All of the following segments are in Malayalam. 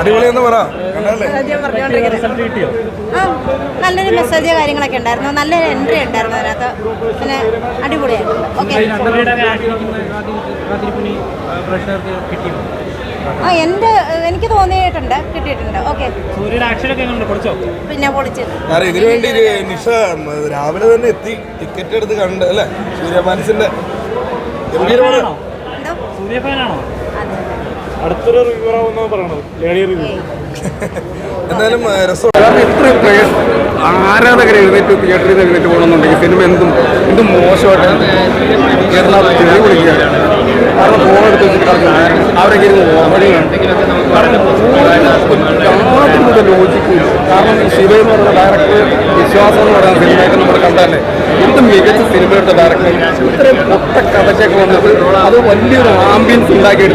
അടിപൊളിയെന്ന് പറ. നല്ലൊരു മെസ്സേജ് കാര്യങ്ങളൊക്കെ ഉണ്ടായിരുന്നു. നല്ലൊരു എൻട്രി ഉണ്ടായിരുന്നു അതിനകത്ത്. പിന്നെ അടിപൊളിയായിരുന്നു. ഓക്കെ ആ എന്റെ എനിക്ക് തോന്നിയിട്ടുണ്ട്. കിട്ടിയിട്ടുണ്ട്. ഓക്കെ പിന്നെ പൊളിച്ച്. ഇതിനു വേണ്ടി ഒരു നിഷ രാവിലെ തന്നെ എത്തി. ടിക്കറ്റ് എടുത്ത് കണ്ട് അല്ലേ? സൂര്യമാനസിന്റെ ഗംഭീരമാണ്. ഫാനാണോ സൂര്യ ഫാനാണോ അതെ. അടുത്തൊരു റിവ്യൂ ആവുന്ന പറയണത്. Lady review. എന്തായാലും രസം. കാരണം ഇത്രയും പ്ലേയേഴ്സ് ആരാധകർ എഴുന്നേറ്റ് തിയേറ്ററിൽ നിന്ന് എഴുന്നേറ്റ് പോകണമെന്നുണ്ടെങ്കിൽ സിനിമ എന്തും എന്തും മോശമായിട്ട് കേരളത്തിൽ ചെറിയ വിളിക്കുക കാരണം ഫോൺ എടുത്ത് വെച്ചിട്ട് കളിക്കും അവരൊക്കെ ഇരുന്ന് യാതൊരു ലോജിക്കില്ല കാരണം ശിവ എന്ന് പറയുന്ന ഡയറക്ടർ വിശ്വാസം എന്ന് പറയുന്ന സിനിമയൊക്കെ നമ്മൾ കണ്ടല്ലേ എന്ത് മികച്ച സിനിമയുടെ ഡയറക്ടർ ഇത്രയും പൊട്ട കഥയ്ക്കൊക്കെ വന്നിട്ട് അത് വലിയൊരു ആംബിയൻസ് ഉണ്ടാക്കി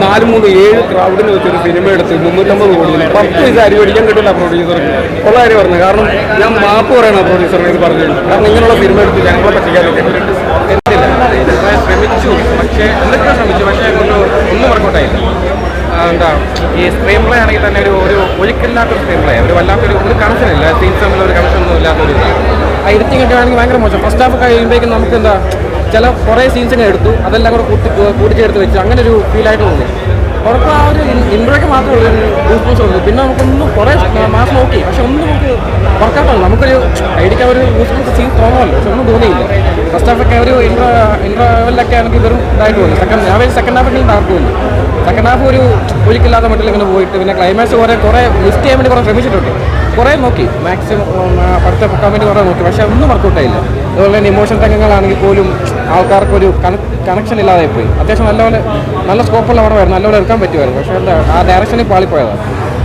നാല് മൂന്ന് ഏഴ് ക്രൗഡിന് വെച്ചൊരു സിനിമ എടുത്ത് മുന്നൂറ്റമ്പത് കോടി പത്ത് പൈസ അരി പഠിക്കാൻ കിട്ടില്ല പ്രൊഡ്യൂസർക്ക് ഉള്ള കാര്യം പറഞ്ഞു കാരണം ഞാൻ മാപ്പ് പറയണം പ്രൊഡ്യൂസറിനെ ഇത് പറഞ്ഞു കാരണം ഇങ്ങനെയുള്ള സിനിമ എടുത്ത് ഞങ്ങളെ പക്ഷേ ശ്രമിച്ചു പക്ഷേ ഒന്ന് ഒന്നും വർക്കൗട്ടായില്ല ആ, എന്താ ഈ സ്ക്രീൻ പ്ലേ ആണെങ്കിൽ തന്നെ ഒരു ഒരു ഒഴുക്കില്ലാത്തൊരു സ്ക്രീൻ പ്ലേ ഒരു വല്ലാത്തൊരു ഒരു കണക്ഷൻ ഇല്ല. സീൻസ് തമ്മിൽ ഒരു കണക്ഷൻ ഒന്നും ഇല്ലാത്തൊരു ആ ഭയങ്കര മോശം. ഫസ്റ്റ് ഹാഫ് കഴിയുമ്പോഴേക്കും നമുക്ക് എന്താ ചില കുറേ സീൻസ് ഒക്കെ എടുത്തു. അതെല്ലാം കൂടെ കൂട്ടി കൂട്ടിച്ചേർത്ത് വെച്ചു അങ്ങനെ ഒരു ഫീലായിട്ട് തോന്നി. ഉറപ്പ് ആ ഒരു ഇൻട്രോയ്ക്ക് മാത്രമേ ഉള്ളൂ ഗൂസ്ബംസ് പിന്നെ നമുക്കൊന്നും കുറേ മാസം നോക്കി. പക്ഷെ ഒന്നും നമുക്ക് വർക്കൗട്ടാണ് നമുക്കൊരു ഐഡിക്ക് ആ ഒരു ഗൂസ്ബംസ് സീൻ തോന്നുമല്ലോ പക്ഷെ ഒന്നും തോന്നിയില്ല. ഫസ്റ്റ് ഹാഫൊക്കെ ഒരു ഇൻട്രോ ഇൻട്രോവലിലൊക്കെ ആണെങ്കിൽ വെറും ഇതായിട്ട് തോന്നി. സെക്കൻഡ് ഞാൻ സെക്കൻഡ് ഹാഫ് ഡാർക്ക് തോന്നി. സെക്കൻഡ് ഹാഫ് ഒരു ഒരിക്കലാത്ത മട്ടിൽ ഇങ്ങനെ പോയിട്ട് പിന്നെ ക്ലൈമാക്സ് കുറേ കുറേ ലിസ്റ്റ് ചെയ്യാൻ വേണ്ടി കുറേ ശ്രമിച്ചിട്ടുണ്ട്. കുറേ നോക്കി. മാക്സിമം പഠിത്ത പൊക്കാൻ വേണ്ടി കുറേ നോക്കി. പക്ഷേ ഒന്നും വർക്കൗട്ടായില്ല അതുപോലെ തന്നെ ഇമോഷൻ രംഗങ്ങളാണെങ്കിൽ പോലും ആൾക്കാർക്കൊരു കണക്ഷൻ ഇല്ലാതെ പോയി. അത്യാവശ്യം നല്ലപോലെ നല്ല സ്കോപ്പുള്ള വരും നല്ലപോലെ എടുക്കാൻ പറ്റുമായിരുന്നു. പക്ഷേ എന്താ ആ ഡയറക്ഷനിൽ പാളിപ്പോയതാണ്.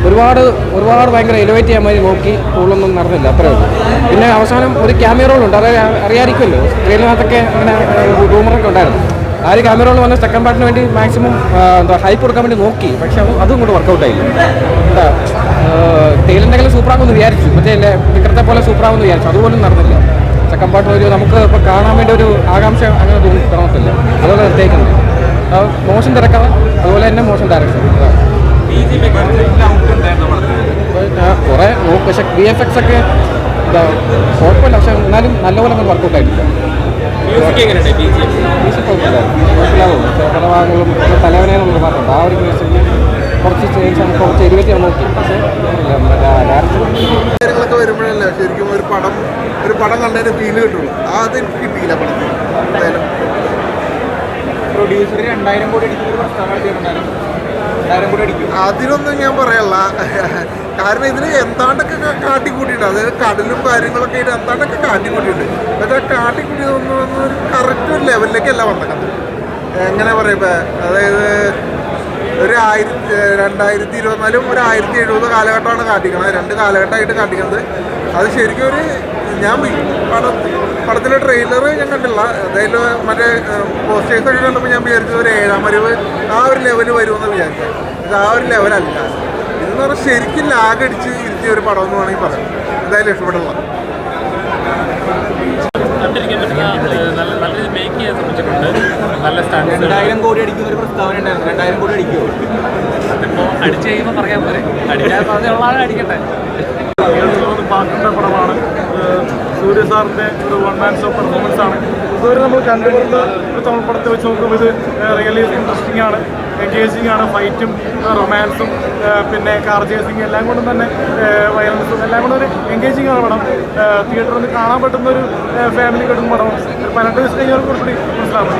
ഒരുപാട് ഒരുപാട് ഭയങ്കര എലിവേറ്റ് ചെയ്യാൻ വേണ്ടി നോക്കി കൂടുതലൊന്നും നടന്നില്ല. അത്രേ ഉള്ളൂ. പിന്നെ അവസാനം ഒരു ക്യാമറ റോളുണ്ട് അത് അറിയാതിരിക്കുമല്ലോ. ട്രെയിനിനകത്തൊക്കെ അങ്ങനെ റൂമറൊക്കെ ഉണ്ടായിരുന്നു. ആ ഒരു ക്യാമറകൾ വന്ന സെക്കൻഡ് പാർട്ടിന് വേണ്ടി മാക്സിമം എന്താ ഹൈപ്പ് കൊടുക്കാൻ വേണ്ടി നോക്കി. പക്ഷെ അതും കൊണ്ട് വർക്കൗട്ട് ആയില്ല. എന്താ ടൈലിന്റെങ്കിലും സൂപ്പറാകുമെന്ന് വിചാരിച്ചു. മറ്റേ അല്ലേ വിക്രത്തെ പോലെ സൂപ്പറാകുമെന്ന് വിചാരിച്ചു. അതുപോലും നടന്നില്ല. സെക്കൻഡ് പാർട്ട് ഒരു നമുക്ക് ഇപ്പോൾ കാണാൻ വേണ്ടി ഒരു ആകാംക്ഷ അങ്ങനെ തോന്നി തോന്നത്തില്ല. അതുപോലെ നിർത്തേക്കുന്നത് മോശം തിരക്കഥ അതുപോലെ തന്നെ മോശം ഡയറക്ഷൻ കുറേ പക്ഷെ വി എഫ് എക്സ് ഒക്കെ എന്താ കുഴപ്പമില്ല. പക്ഷെ എന്നാലും നല്ലപോലെ അങ്ങനെ വർക്കൗട്ട് ആയിട്ടില്ല മ്യൂസിക് കുഴപ്പമില്ല കുഴപ്പമില്ലാതെ തോന്നി ചില പല ഭാഗങ്ങളും തലവനെ നമ്മൾ പറഞ്ഞിട്ടുണ്ട് ആ ഒരു മ്യൂസിക് കുറച്ച് ചേഞ്ച് ആണ്. കുറച്ച് എരിവറ്റി നോക്കി പക്ഷേ കാര്യങ്ങളൊക്കെ വരുമ്പോഴല്ലേ ശരിക്കും ഒരു പടം ഒരു പടം കണ്ടതിന് ഫീൽ കിട്ടുള്ളൂ. അത് എനിക്ക് കിട്ടിയില്ല പടത്തിൽ പ്രൊഡ്യൂസർ രണ്ടായിരം കോടി അടിക്കുന്ന ഒരു പ്രസ്താവന അതിനൊന്നും ഞാൻ പറയല്ല. കാരണം ഇതിന് എന്താണ്ടൊക്കെ കാട്ടിക്കൂട്ടിയിട്ടുണ്ട്. അതായത് കടലും കാര്യങ്ങളൊക്കെ ആയിട്ട് എന്താണ്ടൊക്കെ കാട്ടിക്കൂട്ടിയിട്ടുണ്ട്. പക്ഷേ കാട്ടിക്കൂട്ടിയതൊന്നും ഒരു കറക്റ്റ് ഒരു ലെവലിലേക്കല്ല വന്നത് എങ്ങനെ പറയുമ്പോൾ അതായത് ഒരു ആയിരത്തി രണ്ടായിരത്തി ഇരുപത്തിനാലും ഒരു ആയിരത്തി എഴുപത് കാലഘട്ടമാണ് കാട്ടിക്കുന്നത് രണ്ട് കാലഘട്ടമായിട്ട് കാട്ടിക്കുന്നത് അത് ശരിക്കും ഒരു ഞാൻ പടം പടത്തിലെ ട്രെയിലർ ഞാൻ കണ്ടില്ല അതായത് മറ്റേ പോസ്റ്റേഴ്സ് ഒക്കെ കണ്ടപ്പോൾ ഞാൻ വിചാരിച്ചത് ഒരു ഏഴാം വരവ് ആ ഒരു ലെവൽ വരുമെന്ന് വിചാരിച്ചത് ഇത് ആ ഒരു ലെവലല്ല ഇതെന്ന് പറഞ്ഞാൽ ശരിക്കും ലാഗടിച്ച് ഇരുത്തിയ ഒരു പടം എന്ന് വേണമെങ്കിൽ പറയാം. എന്തായാലും ഇഷ്ടപ്പെട്ടുള്ള നല്ല സ്റ്റാൻഡേർഡ് രണ്ടായിരം കോടി അടിക്കുന്ന ഒരു പ്രസ്താവന ഉണ്ടായിരുന്നു. രണ്ടായിരം കോടി അടിക്കുമോ അതിപ്പോൾ അടിച്ച് കഴിയുമ്പോൾ പറയാൻ പോരെ. അടിക്കാൻ പറഞ്ഞുള്ള ആളെ അടിക്കട്ടെ. പാട്ടിന്റെ പടമാണ്. സൂര്യ സാറിന്റെ ഒരു വൺ മാൻ ഷോ പെർഫോമൻസ് ആണ്. ഇതുവരെ നമ്മൾ കണ്ടിട്ടുള്ള ഒരു തമിഴ് പടത്തെ വെച്ച് നോക്കുമ്പോൾ ഇത് റിയലി ഇൻട്രസ്റ്റിംഗ് ആണ്. എൻഗേജിങ് ആണ്. ഫൈറ്റും റൊമാൻസും പിന്നെ കാർ ചേസിങ് എല്ലാം കൊണ്ടും തന്നെ വയലൻസും എല്ലാം കൊണ്ടും ഒരു എൻഗേജിങ് ആണ് പടം. തിയേറ്ററിൽ നിന്ന് കാണാൻ പറ്റുന്ന ഒരു ഫാമിലി കിട്ടുന്ന പടം പന്ത്രണ്ട് ദിവസം കഴിഞ്ഞവർക്ക് കുറച്ചുകൂടി മനസ്സിലാവും